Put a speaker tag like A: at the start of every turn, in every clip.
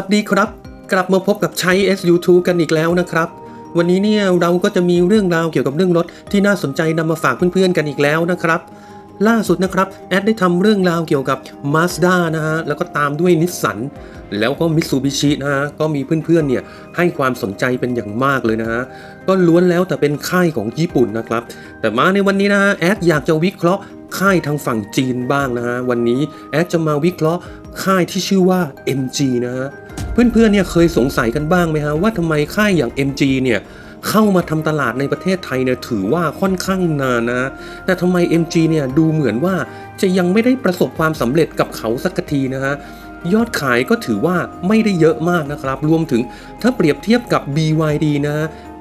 A: วัสดีครับ กลับมาพบกับใช้ SU2 กันอีกแล้วนะครับ วันนี้เนี่ยเราก็จะมีเรื่องราวเกี่ยวกับเรื่องรถที่น่าสนใจนำมาฝากเพื่อนๆกันอีกแล้วนะครับ ล่าสุดนะครับ แอดได้ทำเรื่องราวเกี่ยวกับ Mazda นะฮะแล้วก็ตามด้วยนิสสันแล้วก็ Mitsubishi นะฮะก็มีเพื่อนๆเนี่ยให้ความสนใจเป็นอย่างมากเลยนะฮะก็ล้วนแล้วแต่เป็นค่ายของญี่ปุ่นนะครับ แต่มาในวันนี้นะฮะแอดอยากจะวิเคราะห์ค่ายทางฝั่งจีนบ้างนะฮะ วันนี้แอดจะมาวิเคราะห์ค่ายที่ชื่อว่า MG นะฮะ เพื่อนๆเนี่ยเคยสงสัยกันบ้างไหมฮะว่าทำไมค่ายอย่าง MG เนี่ยเข้ามาทำตลาดในประเทศไทยเนี่ยถือว่าค่อนข้างนานนะ แต่ทำไม MG เนี่ยดูเหมือนว่าจะยังไม่ได้ประสบความสำเร็จกับเขาสักทีนะฮะยอดขายก็ถือว่าไม่ได้เยอะมากนะครับ รวมถึงถ้าเปรียบเทียบกับ BYD นะ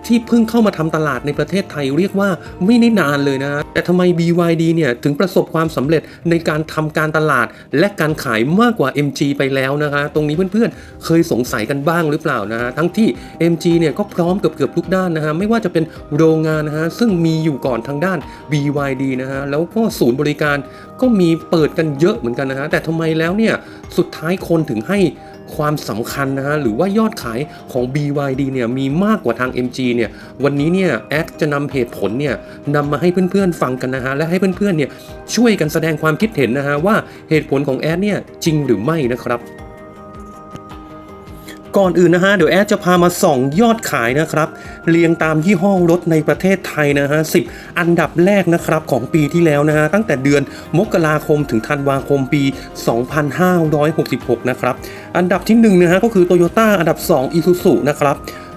A: ที่เพิ่งเข้ามาทำตลาดในประเทศไทยเรียกว่าไม่ได้นานเลยนะ แต่ทำไม BYD เนี่ยถึงประสบความสำเร็จในการทำการตลาดและการขายมากกว่า MG ไปแล้วนะคะ ตรงนี้เพื่อนๆ เคยสงสัยกันบ้างหรือเปล่านะฮะทั้งที่ MG เนี่ยก็พร้อมเกือบๆทุกด้านนะฮะไม่ว่าจะเป็นโรงงานนะฮะซึ่งมีอยู่ก่อนทางด้าน BYD นะฮะแล้วก็ศูนย์บริการก็มีเปิดกันเยอะเหมือนกันนะฮะแต่ทำไมแล้วเนี่ยสุดท้ายคนถึงให้ ความสำคัญนะฮะหรือว่ายอดขายของ BYD เนี่ยมีมากกว่าทาง MG เนี่ยวันนี้เนี่ยแอดจะนำเหตุผลเนี่ยนำมาให้เพื่อนๆฟังกันนะฮะและให้เพื่อนๆเนี่ยช่วยกันแสดงความคิดเห็นนะฮะว่าเหตุผลของแอดเนี่ยจริงหรือไม่นะครับ ก่อนอื่นนะฮะ เดี๋ยวแอดจะพามาส่องยอดขายนะครับ เรียงตามยี่ห้อรถในประเทศไทยนะฮะ10อันดับแรกนะครับของปีที่แล้วนะฮะ ตั้งแต่เดือนมกราคมถึงธันวาคมปี 2566 นะครับ อันดับที่1นะฮะก็คือ Toyota อันดับ 2 Isuzu นะครับ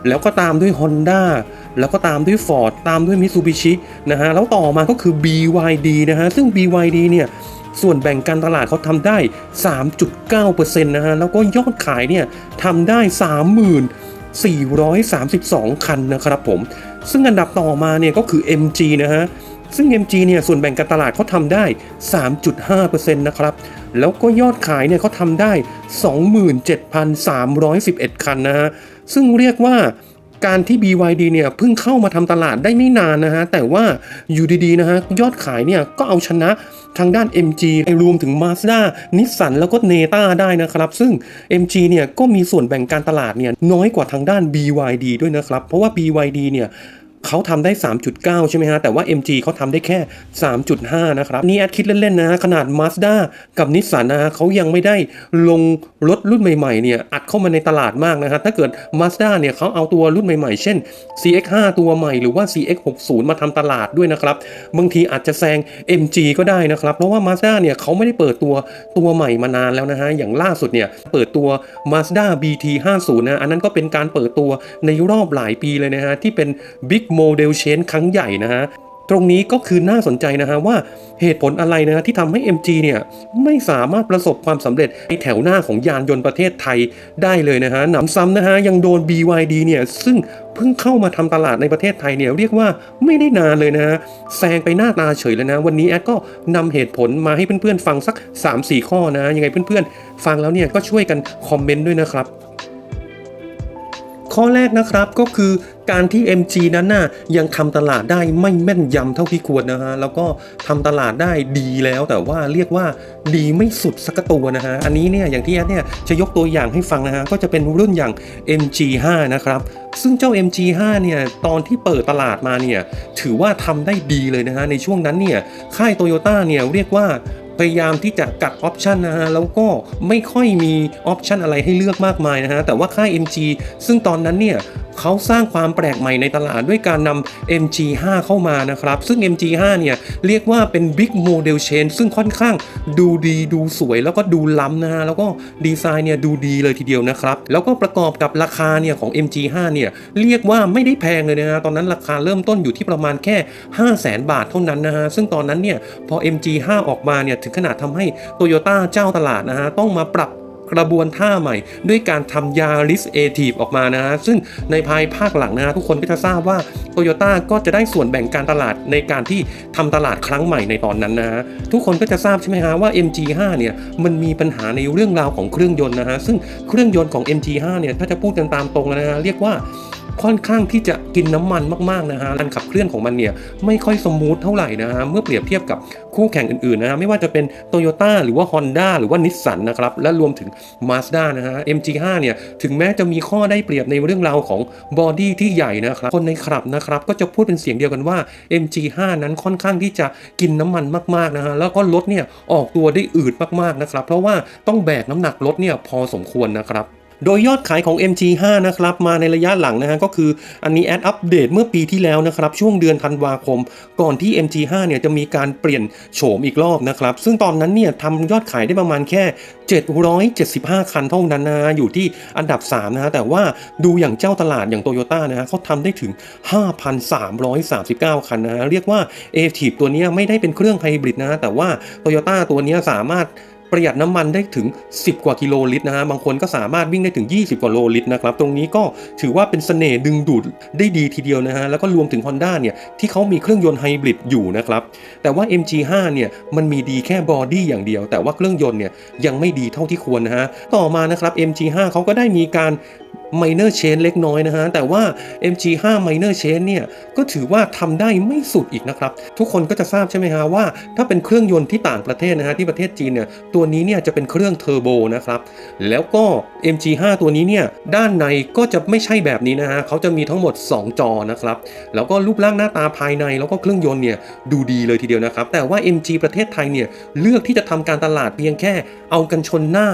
A: แล้วก็ตามด้วย Honda แล้วก็ตามด้วย Ford ตามด้วย Mitsubishi นะฮะแล้วต่อมาก็คือ BYD นะฮะซึ่ง BYD เนี่ย ส่วนแบ่งการตลาดเขาทำได้ 3.9%นะฮะ แล้วก็ยอดขายเนี่ยทำได้3432 คันนะครับผม ซึ่งอันดับต่อมาเนี่ยก็คือ MG นะฮะซึ่ง MG เนี่ยส่วนแบ่งการตลาดเขาทำได้ 3.5%นะครับ แล้วก็ยอดขายเนี่ยเขาทำได้ 27,311 คันนะฮะ ซึ่งเรียกว่า การที่ BYD เนี่ยเพิ่งเข้ามาทำตลาดได้ไม่นานนะฮะ แต่ว่าอยู่ดีๆนะฮะ ยอดขายเนี่ยก็เอาชนะทางด้าน MG รวมถึง Mazda Nissan แล้วก็ Neta ได้นะครับ ซึ่ง MG เนี่ยก็มีส่วนแบ่งการตลาดเนี่ยน้อยกว่าทางด้าน BYD ด้วยนะครับ เพราะว่า BYD เนี่ย เขาทำได้ 3.9 ใช่ไหมฮะ แต่ว่า MG เขาทำได้แค่ 3.5 นะครับ นี่แอดคิดเล่นๆนะขนาด Mazda กับ Nissan นะฮะเขายังไม่ได้ลงรถรุ่นใหม่ๆเนี่ยอัดเข้ามาในตลาดมากนะฮะ ถ้าเกิด Mazda เนี่ยเขาเอาตัวรุ่นใหม่ๆ เช่น CX5 ตัวใหม่หรือว่า CX60 มาทำตลาดด้วยนะครับ บางทีอาจจะแซง MG ก็ได้นะครับ เพราะว่า Mazda เนี่ยเขาไม่ได้เปิดตัวตัวใหม่มานานแล้วนะฮะ อย่างล่าสุดเนี่ยเปิดตัว Mazda BT50 นะ อันนั้นก็เป็นการเปิดตัวในรอบหลายปีเลยนะฮะที่เป็น Big Model Change ครั้งใหญ่นะฮะตรงนี้ก็คือน่าสนใจนะฮะว่าเหตุผลอะไรนะฮะที่ทำให้ MG เนี่ยไม่สามารถประสบความสำเร็จในแถวหน้าของยานยนต์ประเทศไทยได้เลยนะฮะหนำซ้ำนะฮะยังโดน BYD เนี่ยซึ่งเพิ่งเข้ามาทำตลาดในประเทศไทยเนี่ยเรียกว่าไม่ได้นานเลยนะฮะแซงไปหน้าตาเฉยเลยนะ วันนี้แอดก็นำเหตุผลมาให้เพื่อนๆ ฟังสัก 3-4 ข้อนะยังไงเพื่อนๆ ฟังแล้วเนี่ยก็ช่วยกันคอมเมนต์ด้วยนะครับข้อแรกนะครับก็คือ การที่ MG นั้นน่ะยังทำตลาดได้ไม่แม่นยำเท่าที่ควรนะฮะ แล้วก็ทำตลาดได้ดีแล้วแต่ว่าเรียกว่าดีไม่สุดสักตัวนะฮะ อันนี้เนี่ยอย่างที่แอดเนี่ยจะยกตัวอย่างให้ฟังนะฮะ ก็จะเป็นรุ่นอย่าง MG5 นะครับซึ่งเจ้า MG5 เนี่ยตอนที่เปิดตลาดมาเนี่ยถือว่าทำได้ดีเลยนะฮะ ในช่วงนั้นเนี่ยค่ายโตโยต้าเนี่ยเรียกว่าพยายามที่จะกัดออปชันนะฮะ แล้วก็ไม่ค่อยมีออปชันอะไรให้เลือกมากมายนะฮะ แต่ว่าค่าย MG ซึ่งตอนนั้นเนี่ย เขาสร้างความแปลกใหม่ในตลาดด้วยการนำ MG5 เข้ามานะครับ ซึ่ง MG5 เนี่ยเรียกว่าเป็น Big Model Chain ซึ่งค่อนข้างดูดีดูสวยแล้วก็ดูล้ำนะฮะ แล้วก็ดีไซน์เนี่ยดูดีเลยทีเดียวนะครับ แล้วก็ประกอบกับราคาเนี่ยของ MG5 เนี่ยเรียกว่าไม่ได้แพงเลยนะฮะ ตอนนั้นราคาเริ่มต้นอยู่ที่ประมาณแค่ 5 0 0 0 0 0บาทเท่านั้นนะฮะ ซึ่งตอนนั้นเนี่ยพอ MG5 ออกมาเนี่ยถึงขนาดทำให้ Toyota เจ้าตลาดนะฮะต้องมาปรับ กระบวนท่าใหม่ ด้วยการทำยาริสเอทีฟออกมานะฮะซึ่งในภายภาคหลังนะฮะทุกคนก็จะทราบว่าโตโยต้าก็จะได้ส่วนแบ่งการตลาดในการที่ทำตลาดครั้งใหม่ในตอนนั้นนะฮะทุกคนก็จะทราบใช่ไหมฮะว่า MG5 เนี่ยมันมีปัญหาในเรื่องราวของเครื่องยนต์นะฮะซึ่งเครื่องยนต์ของ MG5 เนี่ยถ้าจะพูดกันตามตรงนะฮะเรียกว่า ค่อนข้างที่จะกินน้ำมันมากๆนะฮะการขับเคลื่อนของมันเนี่ยไม่ค่อยสมูทเท่าไหร่นะฮะเมื่อเปรียบเทียบกับคู่แข่งอื่นๆนะฮะไม่ว่าจะเป็น Toyota หรือว่า Honda หรือว่า Nissan นะครับและรวมถึง Mazda นะฮะ MG5 เนี่ยถึงแม้จะมีข้อได้เปรียบในเรื่องราวของบอดี้ที่ใหญ่นะครับคนในคลับนะครับก็จะพูดเป็นเสียงเดียวกันว่า MG5 นั้นค่อนข้างที่จะกินน้ำมันมากๆนะฮะแล้วก็รถเนี่ยออกตัวได้อืดมากๆนะครับเพราะว่าต้องแบกน้ำหนักรถเนี่ยพอสมควรนะครับ โดยยอดขายของ MG5 นะครับมาในระยะหลังนะฮะก็คืออันนี้แอดอัปเดตเมื่อปีที่แล้วนะครับช่วงเดือนธันวาคม ก่อนที่ MG5 เนี่ยจะมีการเปลี่ยนโฉมอีกรอบนะครับซึ่งตอนนั้นเนี่ยทำยอดขายได้ประมาณแค่ 775 คันเท่านั้นนะอยู่ที่อันดับ 3 นะฮะแต่ว่าดูอย่างเจ้าตลาดอย่างโตโยต้านะฮะเขาทำได้ถึง 5,339 คันนะฮะเรียกว่า a t i v ตัวนี้ไม่ได้เป็นเครื่องไฮบริดนะฮะแต่ว่าโตโยต้าตัวนี้สามารถ ประหยัดน้ำมันได้ถึง 10 กว่ากิโลลิตรนะฮะบางคนก็สามารถวิ่งได้ถึง 20 กว่าโลลิตรนะครับตรงนี้ก็ถือว่าเป็นเสน่ห์ดึงดูดได้ดีทีเดียวนะฮะแล้วก็รวมถึง Honda เนี่ยที่เขามีเครื่องยนต์ไฮบริดอยู่นะครับแต่ว่า MG5 เนี่ยมันมีดีแค่บอดี้อย่างเดียว แต่ว่าเครื่องยนต์เนี่ยยังไม่ดีเท่าที่ควรนะฮะต่อมานะครับ MG5 เขาก็ได้มีการ minor chain เล็กน้อยนะฮะ แต่ว่า MG5 minor chain เนี่ย ก็ถือว่าทำได้ไม่สุดอีกนะครับ ทุกคนก็จะทราบใช่ไหมฮะว่า ถ้าเป็นเครื่องยนต์ที่ต่างประเทศนะฮะ ที่ประเทศจีนเนี่ย ตัวนี้เนี่ยจะเป็นเครื่องเทอร์โบนะครับ แล้วก็ MG5 ตัวนี้เนี่ย ด้านในก็จะไม่ใช่แบบนี้นะฮะเขาจะมีทั้งหมด 2 จอนะครับ แล้วก็รูปร่างหน้าตาภายใน แล้วก็เครื่องยนต์เนี่ยดูดีเลยทีเดียวนะครับ แต่ว่า MG ประเทศไทยเนี่ยเลือกที่จะทำการตลาดเพียงแค่เอากันชนหน้า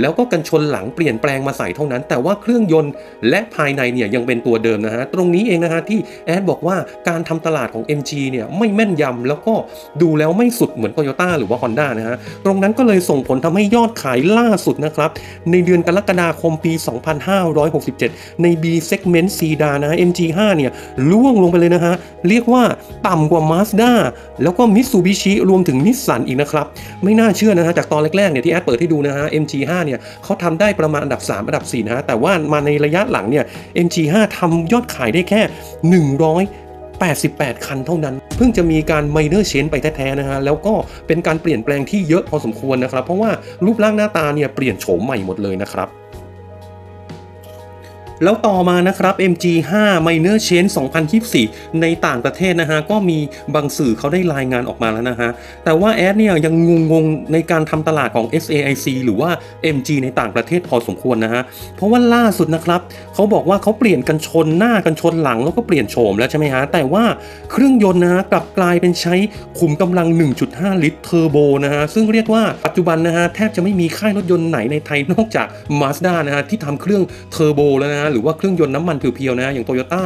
A: แล้วก็กันชนหลังเปลี่ยนแปลงมาใส่เท่านั้น แต่ว่าเครื่องยนต์และภายในเนี่ยยังเป็นตัวเดิมนะฮะ ตรงนี้เองนะฮะที่แอดบอกว่าการทำตลาดของ MG เนี่ยไม่แม่นยำแล้วก็ดูแล้วไม่สุดเหมือน Toyota หรือว่า Honda นะฮะ ตรงนั้นก็เลยส่งผลทำให้ยอดขายล่าสุดนะครับ ในเดือนกรกฎาคมปี 2567 ใน B segment C ดานะฮะ MG5 เนี่ยล่วงลงไปเลยนะฮะ เรียกว่าต่ำกว่า Mazda แล้วก็ Mitsubishi รวมถึง Nissan อีกนะครับ ไม่น่าเชื่อนะฮะจากตอนแรกๆเนี่ยที่แอดเปิดให้ดูนะฮะ MG5 เนี่ยเขาทำได้ประมาณอันดับ 3 อันดับ4นะฮะแต่ว่ามาในระยะหลังเนี่ย MG5 ทำยอดขายได้แค่ 100 88 คันเท่านั้น เพิ่งจะมีการไมเนอร์เชนไปแท้ๆนะฮะ แล้วก็เป็นการเปลี่ยนแปลงที่เยอะพอสมควรนะครับ เพราะว่ารูปร่างหน้าตาเนี่ยเปลี่ยนโฉมใหม่หมดเลยนะครับ แล้วต่อมานะครับ MG5 Minor Change 2024 ในต่างประเทศนะฮะ ก็มีบางสื่อเขาได้รายงานออกมาแล้วนะฮะ แต่ว่าแอดเนี่ยยังงงๆ ในการทำตลาดของ SAIC หรือว่า MG ในต่างประเทศพอสมควรนะฮะ เพราะว่าล่าสุดนะครับ เขาบอกว่าเขาเปลี่ยนกันชนหน้ากันชนหลังแล้วก็เปลี่ยนโฉมแล้วใช่ไหมฮะ แต่ว่าเครื่องยนต์นะฮะกลับกลายเป็นใช้ขุมกำลัง 1.5 ลิตรเทอร์โบนะฮะ ซึ่งเรียกว่าปัจจุบันนะฮะแทบจะไม่มีค่ายรถยนต์ไหนในไทยนอกจาก Mazda นะฮะที่ทำเครื่องเทอร์โบแล้วนะฮะหรือว่าเครื่องยนต์น้ำมันเพียวๆนะฮะอย่างโตโยต้า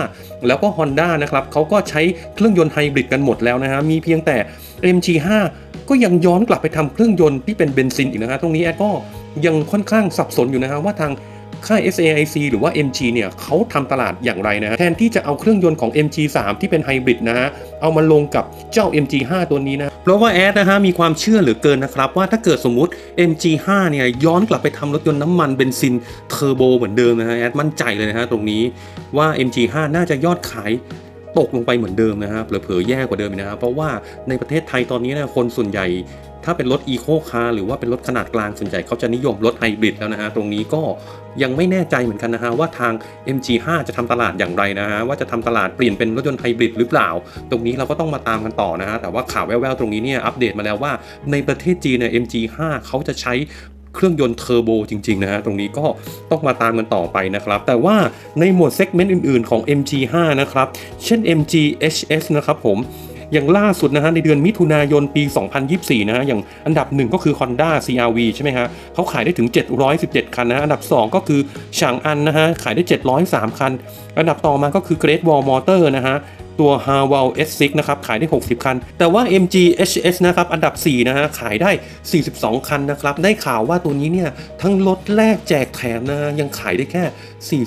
A: แล้วก็ Honda นะครับเขาก็ใช้เครื่องยนต์ไฮบริดกันหมดแล้วนะฮะมีเพียงแต่ MG5 ก็ยังย้อนกลับไปทำเครื่องยนต์ที่เป็นเบนซินอีกนะฮะตรงนี้แอดก็ยังค่อนข้างสับสนอยู่นะฮะว่าทาง ค่าย SAIC หรือว่า MG เนี่ยเขาทำตลาดอย่างไรนะแทนที่จะเอาเครื่องยนต์ของ MG3 ที่เป็นไฮบริดนะฮะเอามาลงกับเจ้า MG5 ตัวนี้นะเพราะว่าแอดนะฮะมีความเชื่อเหลือเกินนะครับ ว่าถ้าเกิดสมมุติ MG5 เนี่ยย้อนกลับไปทำรถยนต์น้ำมันเบนซินเทอร์โบเหมือนเดิมนะฮะแอดมั่นใจเลยนะฮะตรงนี้ว่า MG5 น่าจะยอดขายตกลงไปเหมือนเดิมนะฮะเผลอๆแย่กว่าเดิมนะครับเพราะว่าในประเทศไทยตอนนี้นะคนส่วนใหญ่ ถ้าเป็นรถอีโคคาร์หรือว่าเป็นรถขนาดกลางส่วนใหญ่เขาจะนิยมรถไฮบริดแล้วนะฮะตรงนี้ก็ยังไม่แน่ใจเหมือนกันนะฮะว่าทาง MG5 จะทำตลาดอย่างไรนะฮะว่าจะทำตลาดเปลี่ยนเป็นรถยนต์ไฮบริดหรือเปล่า ตรงนี้เราก็ต้องมาตามกันต่อนะฮะแต่ว่าข่าวแว่วๆตรงนี้เนี่ยอัปเดตมาแล้วว่าในประเทศจีนเนี่ย MG5 เขาจะใช้เครื่องยนต์เทอร์โบจริง ๆ นะฮะ ตรงนี้ก็ต้องมาตามกันต่อไปนะครับ แต่ว่าในหมวดเซกเมนต์อื่น ๆ ของ MG5 นะครับ เช่น MG HS นะครับผม อย่างล่าสุดนะฮะในเดือนมิถุนายนปี 2024 นะฮะอย่างอันดับหนึ่งก็คือ Honda CRV ใช่ไหมฮะเขาขายได้ถึง 717 คันนะฮะอันดับ 2 ก็คือฉางอันนะฮะขายได้ 703 คัน อันดับต่อมาก็คือ Great Wall Motor นะฮะ ตัว h a w a l S6 นะครับ ขายได้ 60 คัน แต่ว่า MG HS นะครับ อันดับ 4 นะฮะ ขายได้ 42 คันนะครับ ได้ข่าวว่าตัวนี้เนี่ย ทั้งลดแลกแจกแถมนะฮะยังขายได้แค่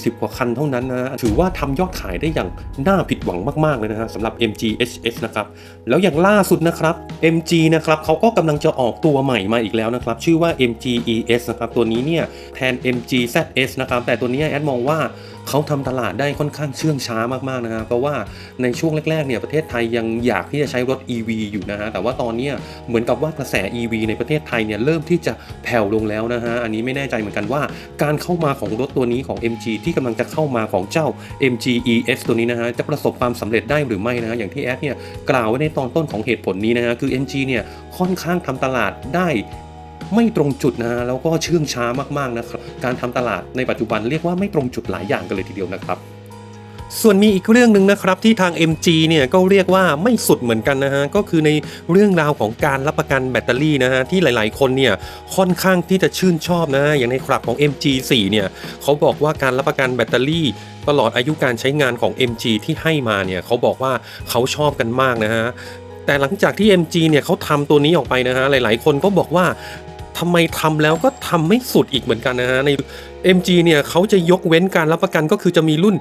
A: 40 กว่าคันเท่านั้นนะ ถือว่าทำยอดขายได้อย่างน่าผิดหวังมากๆเลยนะฮะสำหรับ MG HS นะครับ แล้วอย่างล่าสุดนะครับ MG นะครับเขาก็กำลังจะออกตัวใหม่มาอีกแล้วนะครับ ชื่อว่า MG ES นะครับ ตัวนี้เนี่ย แทน MG ZS นะครับ แต่ตัวนี้แอดมองว่า เขาทำตลาดได้ค่อนข้างเชื่องช้ามากๆนะฮะเพราะว่าในช่วงแรกๆเนี่ยประเทศไทยยังอยากที่จะใช้รถ EV อยู่นะฮะแต่ว่าตอนนี้เหมือนกับว่ากระแส EV ในประเทศไทยเนี่ยเริ่มที่จะแผ่วลงแล้วนะฮะอันนี้ไม่แน่ใจเหมือนกันว่า การเข้ามาของรถตัวนี้ของ MG ที่กำลังจะเข้ามาของเจ้า MG ES ตัวนี้นะฮะจะประสบความสำเร็จได้หรือไม่นะฮะอย่างที่แอดเนี่ยกล่าวไว้ในตอนต้นของเหตุผลนี้นะฮะคือ MG เนี่ยค่อนข้างทำตลาดได้ ไม่ตรงจุดนะแล้วก็เชื่องช้ามากๆนะครับการทำตลาดในปัจจุบันเรียกว่าไม่ตรงจุดหลายอย่างกันเลยทีเดียวนะครับส่วนมีอีกเรื่องหนึ่งนะครับที่ทาง MG เนี่ยก็เรียกว่าไม่สุดเหมือนกันนะฮะก็คือในเรื่องราวของการรับประกันแบตเตอรี่นะฮะที่หลาย ๆ คนเนี่ยค่อนข้างที่จะชื่นชอบนะฮะอย่างในคลับของ MG4 เนี่ยเขาบอกว่าการรับประกันแบตเตอรี่ตลอดอายุการใช้งานของ MG ที่ให้มาเนี่ยเขาบอกว่าเขาชอบกันมากนะฮะแต่หลังจากที่ MG เนี่ยเขาทำตัวนี้ออกไปนะฮะหลาย ๆ คนก็บอกว่า ทำไมทำแล้วก็ทำไม่สุดอีกเหมือนกันนะฮะใน MG เนี่ยเขาจะยกเว้นการรับประกันก็คือจะมีรุ่น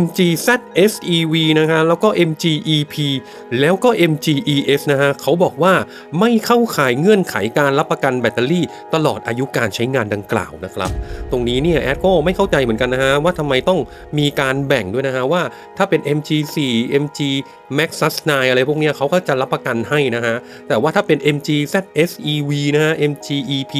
A: MG ZSEV นะฮะแล้วก็ MG EP แล้วก็ MG ES นะฮะเขาบอกว่าไม่เข้าข่ายเงื่อนไขการรับประกันแบตเตอรี่ ตลอดอายุการใช้งานดังกล่าวนะครับ ตรงนี้เนี่ยแอดก็ไม่เข้าใจเหมือนกันนะฮะว่าทำไมต้องมีการแบ่งด้วยนะฮะว่าถ้าเป็น MG 4 MG Maxus 9อะไรพวกเนี้ยเขาก็จะรับประกันให้นะฮะแต่ว่าถ้าเป็น MG ZSEV นะฮะ MG EP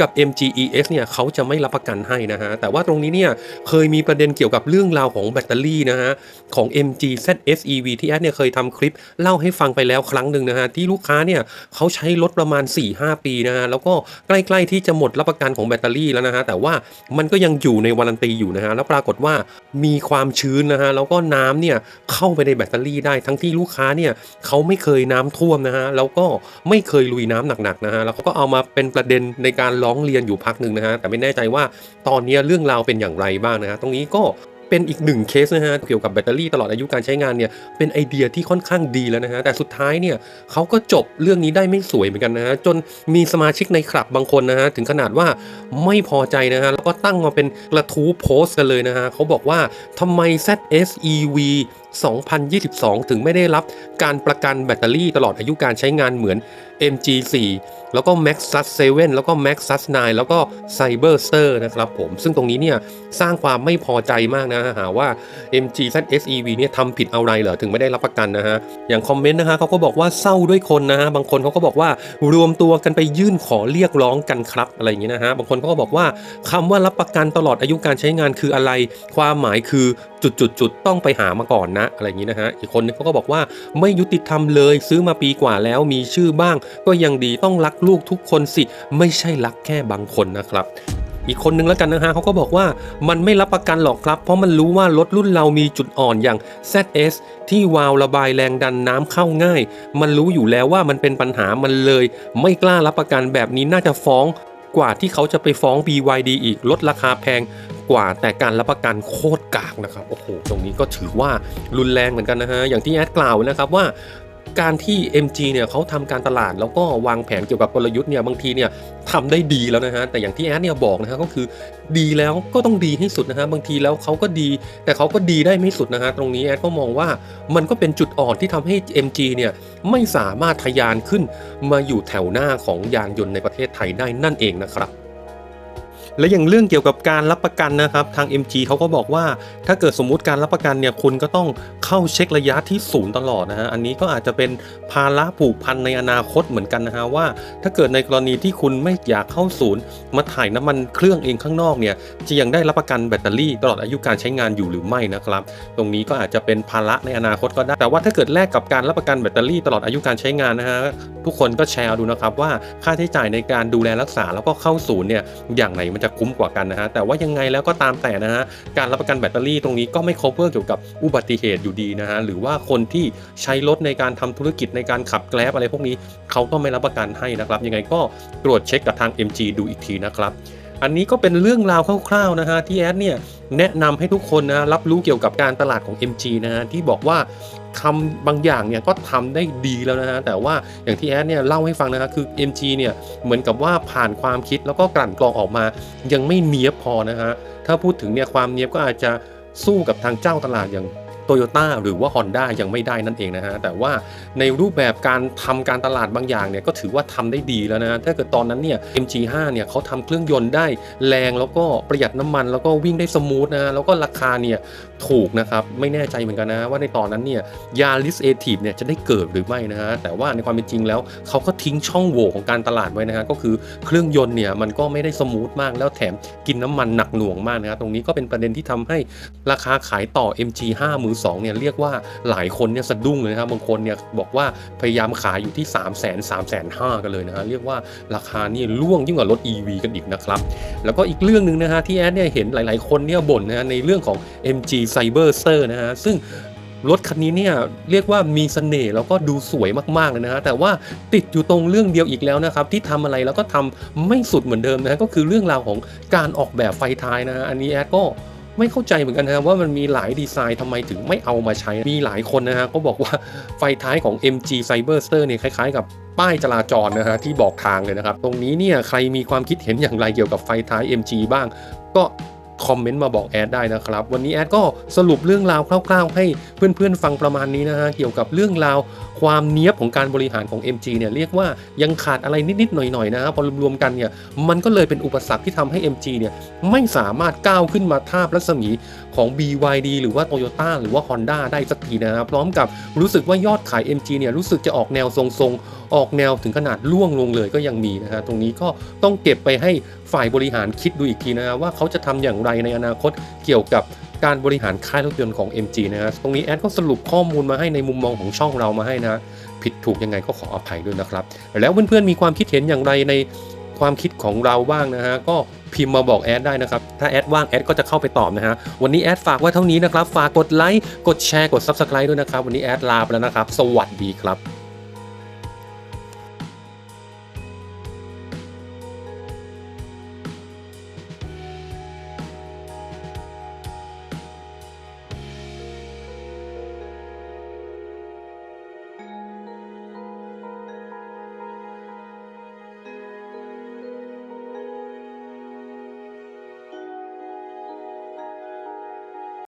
A: กับ MG ES เนี่ยเขาจะไม่รับประกันให้นะฮะแต่ว่าตรงนี้เนี่ยเคยมีประเด็นเกี่ยวกับเรื่องราวของแบตเตอรี่นะฮะของ MG ZSEV ที่แอดเนี่ยเคยทำคลิปเล่าให้ฟังไปแล้วครั้งหนึ่งนะฮะที่ลูกค้าเนี่ยเขาใช้รถประมาณ 4-5 ปีนะฮะแล้วก็ใกล้ๆที่จะหมดรับประกันของแบตเตอรี่แล้วนะฮะแต่ว่ามันก็ยังอยู่ในวารันตีอยู่นะฮะแล้วปรากฏว่ามีความชื้นนะฮะแล้วก็น้ำเนี่ยเข้าไปในแบตเตอรี่ได้ทั้งที่ลูกค้าเนี่ยเขาไม่เคยน้ำท่วมนะฮะแล้วก็ไม่เคยลุยน้ำหนักๆนะฮะแล้วเขาก็เอามาเป็นประเด็นในการร้องเรียนอยู่พักหนึ่งนะฮะแต่ไม่แน่ใจว่าตอนนี้เรื่องราวเป็นอย่างไรบ้างนะฮะตรงนี้ก็ เป็นอีกหนึ่งเคสนะฮะเกี่ยวกับแบตเตอรี่ตลอดอายุการใช้งานเนี่ยเป็นไอเดียที่ค่อนข้างดีแล้วนะฮะแต่สุดท้ายเนี่ยเขาก็จบเรื่องนี้ได้ไม่สวยเหมือนกันนะฮะจนมีสมาชิกในคลับบางคนนะฮะถึงขนาดว่าไม่พอใจนะฮะแล้วก็ตั้งมาเป็นกระทู้โพสต์กันเลยนะฮะเขาบอกว่าทำไม ZSEV 2022 ถึงไม่ได้รับการประกันแบตเตอรี่ตลอดอายุการใช้งานเหมือน MG4 แล้วก็ Maxus 7 แล้วก็ Maxus 9 แล้วก็ Cyberster นะครับผม ซึ่งตรงนี้เนี่ยสร้างความไม่พอใจมากนะหาว่า MG ZSEV เนี่ยทำผิดอะไรเหรอ ถึงไม่ได้รับประกันนะฮะ อย่างคอมเมนต์นะฮะเขาก็บอกว่าเศร้าด้วยคนนะฮะ บางคนเขาก็บอกว่ารวมตัวกันไปยื่นขอเรียกร้องกันครับ อะไรอย่างนี้นะฮะ บางคนเขาก็บอกว่าคำว่ารับประกันตลอดอายุการใช้งานคืออะไร ความหมายคือ จุดจุดจุดๆต้องไปหามาก่อนนะ อะไรอย่างนี้นะฮะอีกคนนึงเขาก็บอกว่าไม่ยุติธรรมเลยซื้อมาปีกว่าแล้วมีชื่อบ้าง ก็ยังดีต้องรักลูกทุกคนสิ ไม่ใช่รักแค่บางคนนะครับอีกคนนึงแล้วกันนะฮะเขาก็บอกว่ามันไม่รับประกันหรอกครับ เพราะมันรู้ว่ารถรุ่นเรามีจุดอ่อนอย่าง ZS ที่วาล์วระบายแรงดันน้ำเข้าง่าย มันรู้อยู่แล้วว่ามันเป็นปัญหามันเลย ไม่กล้ารับประกันแบบนี้น่าจะฟ้อง กว่าที่เขาจะไปฟ้อง BYD อีกลดราคาแพงกว่าแต่การรับประกันโคตรกากนะครับโอ้โหตรงนี้ก็ถือว่ารุนแรงเหมือนกันนะฮะอย่างที่แอดกล่าวนะครับว่า การที่ MG เนี่ยเขาทำการตลาดแล้วก็วางแผนเกี่ยวกับกลยุทธ์เนี่ยบางทีเนี่ยทำได้ดีแล้วนะฮะแต่อย่างที่แอดเนี่ยบอกนะฮะก็คือดีแล้วก็ต้องดีให้สุดนะฮะบางทีแล้วเขาก็ดี แต่เขาก็ดีได้ไม่สุดนะฮะตรงนี้แอดก็มองว่ามันก็เป็นจุดอ่อนที่ทำให้ MG เนี่ยไม่สามารถทะยานขึ้นมาอยู่แถวหน้าของยานยนต์ในประเทศไทยได้นั่นเองนะครับ และอย่างเรื่องเกี่ยวกับการรับประกันนะครับทาง MG เขาก็บอกว่า ถ้าเกิดสมมุติการรับประกันเนี่ยคุณก็ต้องเข้าเช็คระยะที่ศูนย์ตลอดนะฮะอันนี้ก็อาจจะเป็นภาระผูกพันในอนาคตเหมือนกันนะฮะว่า ถ้าเกิดในกรณีที่คุณไม่อยากเข้าศูนย์ มาถ่ายน้ำมันเครื่องเองข้างนอกเนี่ยจะยังได้รับประกันแบตเตอรี่ตลอดอายุการใช้งานอยู่หรือไม่นะครับ ตรงนี้ก็อาจจะเป็นภาระในอนาคตก็ได้ แต่ว่าถ้าเกิดแลกกับการรับประกันแบตเตอรี่ตลอดอายุการใช้งานนะฮะทุกคนก็แชร์ดูนะครับว่าค่าใช้จ่ายในการดูแลรักษาแล้วก็เข้าศูนย์เนี่ยอย่างไหนมันจะคุ้มกว่ากันนะฮะแต่ว่ายังไงแล้วก็ตามแต่นะฮะการรับประกันแบตเตอรี่ตรงนี้ก็ไม่ cover เกี่ยวกับอุบัติเหตุอยู่ดีนะฮะหรือว่าคนที่ใช้รถในการทำธุรกิจในการขับแกล็บอะไรพวกนี้เขาก็ไม่รับประกันให้นะครับ ยังไงก็ตรวจเช็คกับทาง MG ดูอีกทีนะครับอันนี้ก็เป็นเรื่องราวคร่าวๆนะฮะที่แอดเนี่ยแนะนำให้ทุกคนนะรับรู้เกี่ยวกับการตลาดของ MG นะฮะที่บอกว่า ทำบางอย่างเนี่ยก็ทำได้ดีแล้วนะฮะแต่ว่าอย่างที่แอดเนี่ยเล่าให้ฟังนะฮะคือ MG เนี่ยเหมือนกับว่าผ่านความคิดแล้วก็กลั่นกรองออกมา ยังไม่เนียบพอนะฮะถ้าพูดถึงเนี่ยความเนียบก็อาจจะสู้กับทางเจ้าตลาดอย่าง Toyota หรือว่า Honda ยังไม่ได้นั่นเองนะฮะ แต่ว่าในรูปแบบการทำการตลาดบางอย่างเนี่ยก็ถือว่าทำได้ดีแล้วนะถ้าเกิดตอนนั้นเนี่ย MG5 เนี่ยเขาทำเครื่องยนต์ได้แรงแล้วก็ประหยัดน้ำมันแล้วก็วิ่งได้สมูทนะแล้วก็ราคาเนี่ยถูกนะครับ ไม่แน่ใจเหมือนกันนะว่าในตอนนั้นเนี่ยยา r i s a t i v e เนี่ยจะได้เกิดหรือไม่นะฮะแต่ว่าในความเป็นจริงแล้วเขาก็ทิ้งช่องโหว่ของการตลาดไว้นะฮะก็คือเครื่องยนต์เนี่ยมันก็ไม่ได้สมูทมากแล้วแถมกินน้ำมันหนักหน่วงมากนะฮะตรงนี้ก็เป็นประเด็นที่ทำให้ราคาขายต่อ MG5 มือ2เนี่ยเรียกว่าหลายคนเนี่ยสะดุ้งเลยนะครับบางคนเนี่ยบอกว่าพยายามขายอยู่ที่ 3 0 0 0 0 0 3 5 0 0กันเลยนะฮะเรียกว่าราคานี่ล่วงยิ่งกว่ารถ EV กันอีกนะครับแล้วก็อีกเรื่องหนึ่งนะฮะที่แอดเนี่ยเห็นหลาย ๆคนเนี่ยบ่นนะฮะในเรื่องของ MG Cyberster นะฮะซึ่งรถคันนี้เนี่ยเรียกว่ามีเสน่ห์แล้วก็ดูสวยมากๆเลยนะฮะแต่ว่าติดอยู่ตรงเรื่องเดียวอีกแล้วนะครับ ที่ทำอะไรแล้วก็ทำไม่สุดเหมือนเดิมนะฮะก็คือเรื่องราวของการออกแบบไฟท้ายนะฮะอันนี้แอดก็ไม่เข้าใจเหมือนกันนะว่ามันมีหลายดีไซน์ทำไมถึงไม่เอามาใช้ มีหลายคนนะฮะก็บอกว่าไฟท้ายของ MG Cyberster เนี่ยคล้ายๆ กับป้ายจราจรนะฮะที่บอกทางเลยนะครับ ตรงนี้เนี่ยใครมีความคิดเห็นอย่างไรเกี่ยวกับไฟท้าย MG บ้าง ก็ คอมเมนต์มาบอกแอดได้นะครับ วันนี้แอดก็สรุปเรื่องราวคร่าว ๆ ให้เพื่อนๆฟังประมาณนี้นะฮะเกี่ยวกับเรื่องราวความเนี้ยบของการบริหารของ MG เนี่ยเรียกว่ายังขาดอะไรนิดๆหน่อยๆนะฮะพอรวมๆกันเนี่ยมันก็เลยเป็นอุปสรรคที่ทำให้ MG เนี่ยไม่สามารถก้าวขึ้นมาทาบรัศมีของ BYD หรือว่า Toyota หรือว่า Honda ได้สักทีนะครับพร้อมกับรู้สึกว่ายอดขาย MG เนี่ยรู้สึกจะออกแนวทรงๆ ออกแนวถึงขนาดล่วงลงเลยก็ยังมีนะฮะตรงนี้ก็ต้องเก็บไปให้ฝ่ายบริหารคิดดูอีกทีนะฮะว่าเขาจะทำอย่างไรในอนาคตเกี่ยวกับการบริหารค่ายรถยนต์ของ MG นะฮะตรงนี้แอดก็สรุปข้อมูลมาให้ในมุมมองของช่องเรามาให้นะ ผิดถูกยังไงก็ขออภัยด้วยนะครับ แล้วเพื่อนๆมีความคิดเห็นอย่างไรในความคิดของเราบ้างนะฮะก็พิมพ์มาบอกแอดได้นะครับ ถ้าแอดว่างแอดก็จะเข้าไปตอบนะฮะ วันนี้แอดฝากไว้เท่านี้นะครับ ฝากกดไลค์ กดแชร์ กด Subscribe ด้วยนะครับ วันนี้แอดลาไปแล้วนะครับ สวัสดีครับ